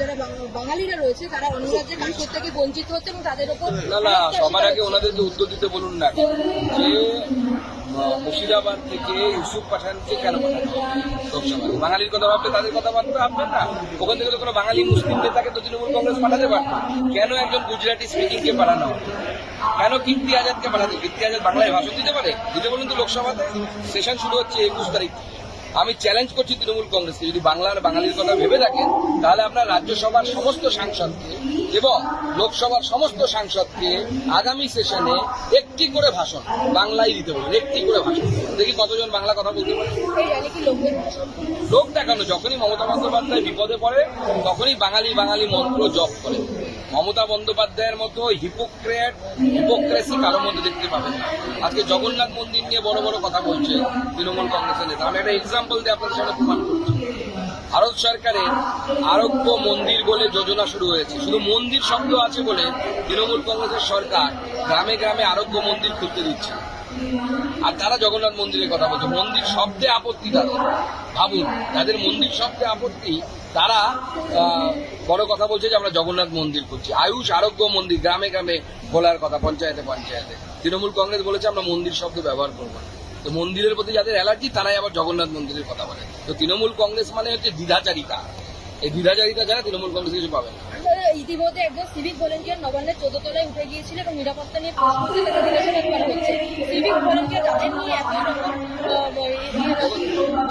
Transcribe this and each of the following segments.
যারা বাঙালিরা রয়েছে তারা অন্য রাজ্যে কাজ করতে বঞ্চিত হচ্ছে এবং তাদের উপর না না সবার আগে ওনাদেরকে উত্তর দিতে বলুন না। যে মুর্শিদাবাদ থেকে ইউসুফ পাঠানকে কেন পাঠানো বাঙালির কথা ভাবলে তাদের কথা ভাবতে ভাববেন না। ওখান থেকে তো কোনো বাঙালি মুসলিম নেতাকে তো তৃণমূল কংগ্রেস পাঠাতে পারত কেন একজন গুজরাটি স্পিকিংকে পাঠানো কেন কীর্তি আজাদকে পাঠাতে কীর্তি আজাদ বাংলায় ভাষণ দিতে পারে? দিতে বলুন তো লোকসভাতে। সেশন শুরু হচ্ছে একুশ তারিখ। আমি চ্যালেঞ্জ করছি তৃণমূল কংগ্রেসকে। যদি বাংলার বাঙালির কথা ভেবে থাকেন, তাহলে আপনার রাজ্যসভার সমস্ত সাংসদকে এবং লোকসভার সমস্ত সাংসদকে আগামী সেশনে একটি করে ভাষণ বাংলায় দিতে বলুন, একটি করে ভাষণ। দেখি কতজন বাংলা কথা বলতে পারে। লোক দেখানো, যখনই মমতা বন্দ্যোপাধ্যায় বিপদে পড়ে, তখনই বাঙালি বাঙালি মন্ত্র জপ করে। মমতা বন্দ্যোপাধ্যায়ের মতো হিপোক্রেট হিপোক্রেসি কারোর মধ্যে দেখতে পাবেন না। আজকে জগন্নাথ মন্দির নিয়ে বড় বড় কথা বলছে তৃণমূল কংগ্রেসের নেতা। আমি একটা এক্সাম্পল দিয়ে আপনাদের সামনে প্রমাণ করছি। ভারত সরকারের আরোগ্য মন্দির বলে যোজনা শুরু হয়েছে। শুধু মন্দির শব্দ আছে বলে তৃণমূল কংগ্রেসের সরকার গ্রামে গ্রামে আরোগ্য মন্দির খুলতে দিচ্ছে। আর তারা জগন্নাথ মন্দিরের কথা বলছে। মন্দির শব্দে আপত্তি তাদের। ভাবুন, তাদের মন্দির শব্দে আপত্তি, তারা বড় কথা বলছে যে আমরা জগন্নাথ মন্দির করছি আয়ুষ আরোগ্য মন্দির, গ্রামে গ্রামে খোলার কথা, পঞ্চায়েতে পঞ্চায়েতে। তৃণমূল কংগ্রেস বলেছে, আমরা মন্দির শব্দ ব্যবহার করব। তো মন্দিরের প্রতি যাদের অ্যালার্জি, তারাই আবার জগন্নাথ মন্দিরের কথা বলে। তো তৃণমূল কংগ্রেস মানে হচ্ছে দ্বিধাচারিতা। এই দ্বিধাচারিতা তৃণমূল কংগ্রেস কিছু পাবে না। ইতিমধ্যে একজন সিভিক ভলেন্টিয়ার নবান্নের চোদ্দ তলায় উঠে গিয়েছিল এবং নিরাপত্তা নিয়ে প্রশ্ন করা হচ্ছে সিভিক ভলেন্টিয়ার তাদের নিয়ে এত রকম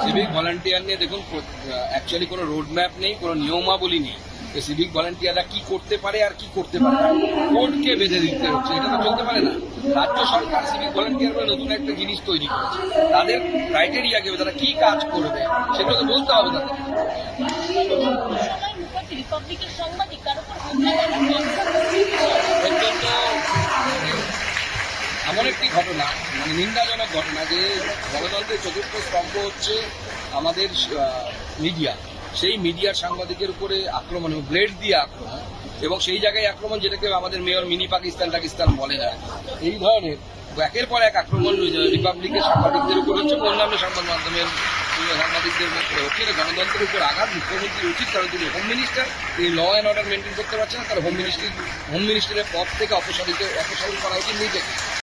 সিভিক ভলান্টিয়ার নিয়ে দেখুন অ্যাকচুয়ালি কোনো রোড ম্যাপ নেই কোনো নিয়মাবলী নেই। তো সিভিক ভলান্টিয়াররা কি করতে পারে আর কি করতে পারে না। কোর্টকে বেঁধে দিতে হচ্ছে এটা তো চলতে পারে না। রাজ্য সরকার সিভিক ভলান্টিয়ার বলে নতুন একটা জিনিস তৈরি করেছে। তাদের ক্রাইটেরিয়া কি হবে, তারা কি কাজ করবে? সেগুলো তো বলতে হবে তাদের। এমন একটি ঘটনা মানে নিন্দাজনক ঘটনা যে গণতন্ত্রের চতুর্থ স্তম্ভ হচ্ছে আমাদের মিডিয়া সেই মিডিয়ার সাংবাদিকের উপরে আক্রমণ ব্লেড দিয়ে আক্রমণ এবং সেই জায়গায় আক্রমণ যেটাকে আমাদের মেয়র মিনি পাকিস্তান টাকিস্তান বলে না। এই ধরনের একের পর এক আক্রমণ রিপাবলিকের সাংবাদিকদের উপর হচ্ছে, অন্যান্য সংবাদ মাধ্যমের সাংবাদিকদের উপরে হচ্ছে, এটা গণতন্ত্রের উপর আঘাত মুখ্যমন্ত্রীর উচিত কারণ তিনি হোম মিনিস্টার তিনি ল অ্যান্ড অর্ডার মেনটেন করতে পারছেন না তার হোম মিনিস্ট্রি হোম মিনিস্টারের পদ থেকে অপসারিত অপসারণ করা উচিত নিজেকে।